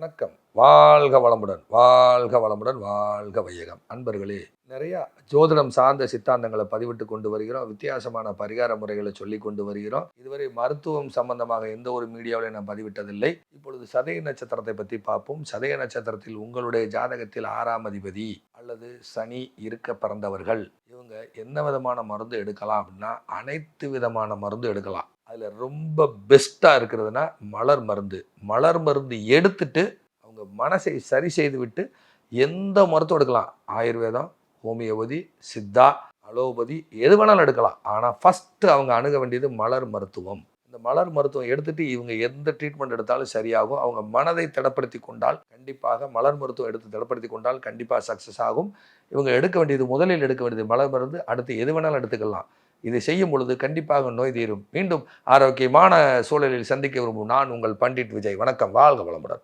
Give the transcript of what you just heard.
வணக்கம். வாழ்க வளமுடன் வாழ்க வளமுடன் வாழ்க வையகம். அன்பர்களே நிறையா ஜோதிடம் சார்ந்த சித்தாந்தங்களை பதிவிட்டு கொண்டு வருகிறோம். வித்தியாசமான பரிகார முறைகளை சொல்லி கொண்டு வருகிறோம். இதுவரை மருத்துவம் சம்பந்தமாக எந்த ஒரு மீடியாவிலையும் நான் பதிவிட்டதில்லை. இப்பொழுது சதய நட்சத்திரத்தை பற்றி பார்ப்போம். சதய நட்சத்திரத்தில் உங்களுடைய ஜாதகத்தில் ஆறாம் அதிபதி அல்லது சனி இருக்க பிறந்தவர்கள். அவங்க என்ன விதமான மருந்து எடுக்கலாம் அப்படின்னா அனைத்து விதமான மருந்து எடுக்கலாம். அதில் ரொம்ப பெஸ்ட்டாக இருக்கிறதுனா மலர் மருந்து. மலர் மருந்து எடுத்துட்டு அவங்க மனசை சரி செய்து விட்டு எந்த மருத்துவம் எடுக்கலாம்? ஆயுர்வேதம் ஹோமியோபதி சித்தா அலோபதி எது வேணாலும் எடுக்கலாம். ஆனால் ஃபஸ்ட்டு அவங்க அணுக வேண்டியது மலர் மருத்துவம். இந்த மலர் மருத்துவம் எடுத்துட்டு இவங்க எந்த ட்ரீட்மெண்ட் எடுத்தாலும் சரியாகும். அவங்க மனதை திடப்படுத்தி கொண்டால் கண்டிப்பாக மலர் மருத்துவம் எடுத்து திடப்படுத்தி கொண்டால் கண்டிப்பாக சக்ஸஸ் ஆகும். இவங்க எடுக்க வேண்டியது முதலில் எடுக்க வேண்டியது மலர் மருந்து. அடுத்து எது வேணாலும் எடுத்துக்கலாம். இதை செய்யும் பொழுது கண்டிப்பாக நோய் தீரும். மீண்டும் ஆரோக்கியமான சூழலில் சந்திக்க விரும்பும் நான் உங்கள் பண்டிட் விஜய். வணக்கம். வாழ்க வளமுடன்.